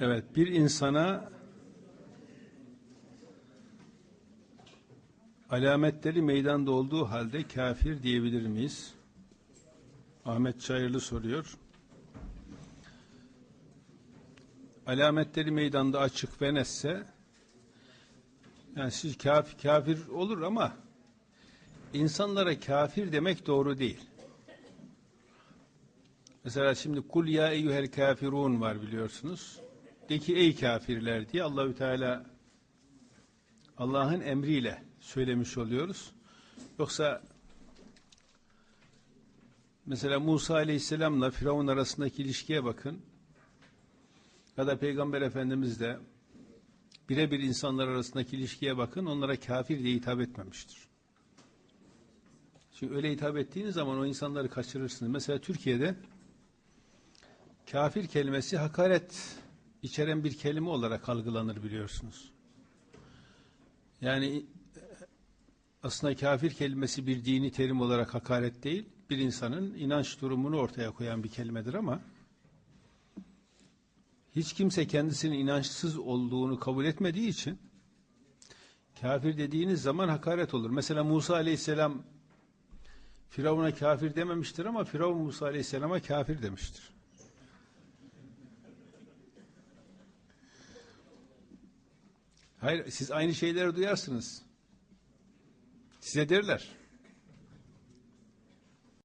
Evet, bir insana alametleri meydanda olduğu halde kafir diyebilir miyiz? Ahmet Çayırlı soruyor. Alametleri meydanda açık ve netse yani siz kafir, kafir olur ama insanlara kafir demek doğru değil. Mesela şimdi kul ya eyyuhel kafirun var biliyorsunuz. De ki ey kafirler diye Allahü Teala Allah'ın emriyle söylemiş oluyoruz. Yoksa mesela Musa Aleyhisselam'la Firavun arasındaki ilişkiye bakın. Ya da Peygamber Efendimiz de birebir insanlar arasındaki ilişkiye bakın. Onlara kafir diye hitap etmemiştir. Çünkü öyle hitap ettiğiniz zaman o insanları kaçırırsınız. Mesela Türkiye'de kafir kelimesi hakaret içeren bir kelime olarak algılanır biliyorsunuz. Yani aslında kafir kelimesi bir dini terim olarak hakaret değil, bir insanın inanç durumunu ortaya koyan bir kelimedir ama hiç kimse kendisinin inançsız olduğunu kabul etmediği için kafir dediğiniz zaman hakaret olur. Mesela Musa Aleyhisselam Firavun'a kafir dememiştir ama Firavun Musa Aleyhisselam'a kafir demiştir. Hayır, siz aynı şeyleri duyarsınız. Size derler.